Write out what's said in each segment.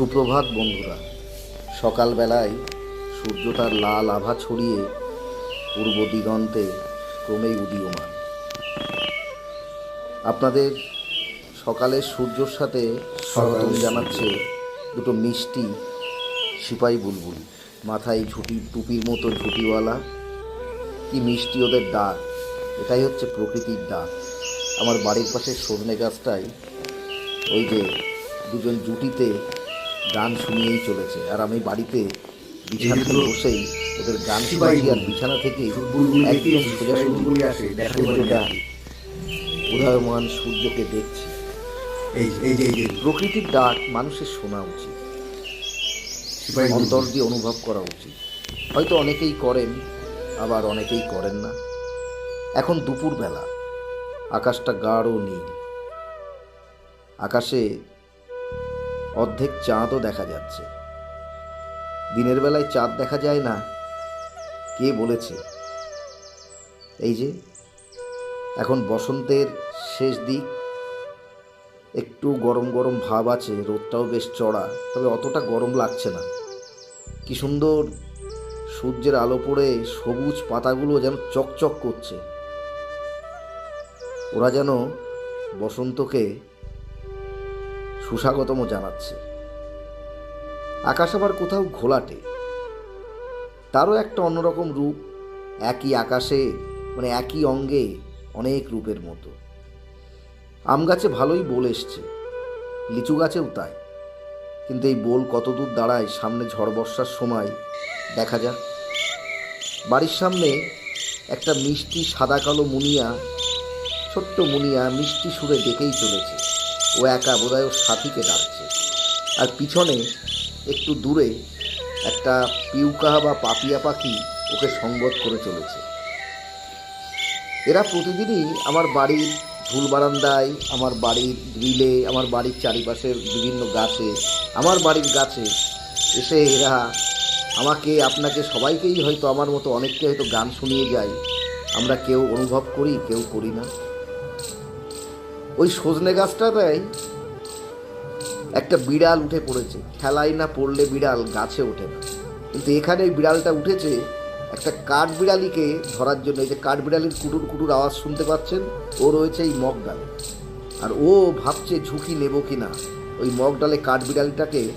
সুপ্রভাত বন্ধুরা সকালবেলায় সূর্য তার লাল আভা ছড়িয়ে পূর্ব দিগন্তে ক্রমেই উদীয়মান। আপনাদের সকালের সূর্যর সাথে স্বাগতম জানাচ্ছে দুটো মিষ্টি সিপাই বুলবুল। মাথায় ঝুটি টুপির মতো ঝুটিওয়ালা। কি মিষ্টি ওদের ডাক এটাই হচ্ছে প্রকৃতির ডাক। আমার বাড়ির পাশের সজনে গাছটাই ওই যে দুজন জুটিতে গান শুনিয়েই চলেছে। আর আমি বাড়িতে বিছানাতে বসেই ওদের গান শুনছি আর বিছানা থেকে একদম সোজাসুজি সূর্যটা উদয়মান সূর্যকে দেখছি। প্রকৃতির ডাক মানুষের শোনা উচিত। অন্তর দিয়ে অনুভব করা উচিত। হয়তো অনেকেই করেন আবার অনেকেই করেন না। এখন দুপুরবেলা আকাশটা গাঢ় নীল। আকাশে অর্ধেক চাঁদও দেখা যাচ্ছে। দিনের বেলায় চাঁদ দেখা যায় না। কে বলেছে? এই যে, এখন বসন্তের শেষ দিক। একটু গরম গরম ভাব আছে, রোদটাও বেশ চড়া, তবে অতটা গরম লাগছে না। কি সুন্দর সূর্যের আলো পড়ে, সবুজ পাতাগুলো যেন চকচক করছে। ওরা যেন বসন্তকে সুস্বাগতম জানাচ্ছে। আকাশ আবার কোথাও ঘোলাটে। তারও একটা অন্যরকম রূপ, একই আকাশে মানে একই অঙ্গে অনেক রূপের মতো। আম গাছে ভালোই বোল এসছে, লিচু গাছেও তাই। কিন্তু এই বোল কতদূর দাঁড়ায়, সামনে ঝড় বর্ষার সময়, দেখা যাক। বাড়ির সামনে একটা মিষ্টি সাদা কালো মুনিয়া, ছোট্ট মুনিয়া মিষ্টি সুরে ডেকেই চলেছে। ও একা বোধহয় ওর সাথীকে ডাকছে। আর পিছনে, একটু দূরে, একটা পিউকা বা পাপিয়া পাখি ওকে সঙ্গত করে চলেছে। এরা প্রতিদিনই আমার বাড়ির ঝুল বারান্দায়, আমার বাড়ির গ্রিলে, আমার বাড়ির চারিপাশের বিভিন্ন গাছে, আমার বাড়ির গাছে এসে এরা আমাকে, আপনাকে সবাইকেই হয়তো আমার মতো অনেককে হয়তো গান শুনিয়ে যায়। আমরা কেউ অনুভব করি, কেউ করি না। ওই সজনে গাছটাতেই একটা বিড়াল উঠে পড়েছে। খেলায় না পড়লে বিড়াল গাছে ওঠে না। কিন্তু এখানে এই বিড়ালটা উঠেছে, একটা কাঠ বিড়ালিকে ধরার জন্য। এই যে কাঠ বিড়ালির কুটুর কুটুর আওয়াজ শুনতে পাচ্ছেন? ও রয়েছে এই মগ ডালে। আর ও ভাবছে ঝুঁকি নেব কি না ওই মগ ডালে কাঠ বিড়ালিটাকে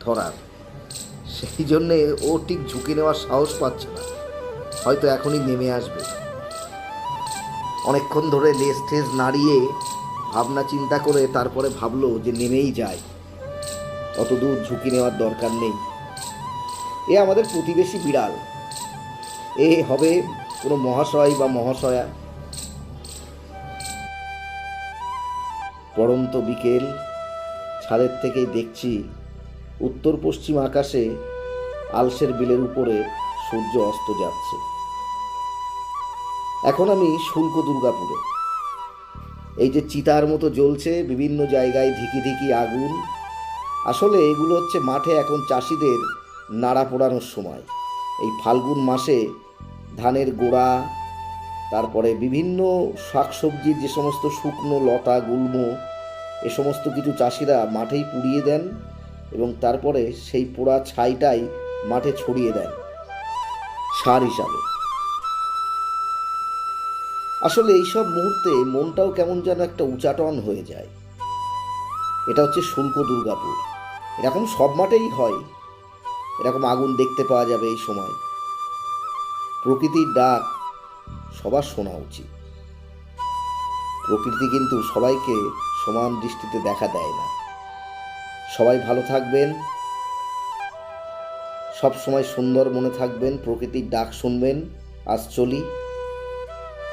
ধরার। সেই জন্যে ও ঠিক ঝুঁকি নেওয়ার সাহস পাচ্ছে না। হয়তো এখনই নেমে আসবে। অনেকক্ষণ ধরে লেজ ঠেস নাড়িয়ে ভাবনা চিন্তা করে তারপরে ভাবলো যে নেমেই যায়। অত দূর ঝুঁকি নেওয়ার দরকার নেই। এ আমাদের প্রতিবেশী বিড়াল। এ হবে কোনো মহাশয় বা মহাশয়া। পড়ন্ত বিকেল, ছাদের থেকেই দেখছি উত্তর পশ্চিম আকাশে আলসের বিলের উপরে সূর্য অস্ত যাচ্ছে। এখন আমি শুল্ক দুর্গাপুরে। এই যে চিতার মতো জ্বলছে বিভিন্ন জায়গায় ধিকি ধিকি আগুন। আসলে এগুলো হচ্ছে মাঠে এখন চাষিদের নাড়া পোড়ানোর সময়। এই ফাল্গুন মাসে ধানের গোড়া, তারপরে বিভিন্ন শাকসবজির যে সমস্ত শুকনো লতা, গুল্ম, এ সমস্ত কিছু চাষিরা মাঠেই পুড়িয়ে দেন এবং তারপরে সেই পোড়া ছাইটাই মাঠে ছড়িয়ে দেন। সার হিসাবে। আসলে এইসব মুহূর্তে মনটাও কেমন যেন একটা উচাটন হয়ে যায়। এটা হচ্ছে শুল্ক দুর্গাপুর। এরকম সব মাঠেই হয়। এরকম আগুন দেখতে পাওয়া যাবে এই সময়। প্রকৃতির ডাক সবার শোনা উচিত। প্রকৃতি কিন্তু সবাইকে সমান দৃষ্টিতে দেখা দেয় না। সবাই ভালো থাকবেন। সব সময় সুন্দর মনে থাকবেন। প্রকৃতির ডাক শুনবেন। আজ চলি।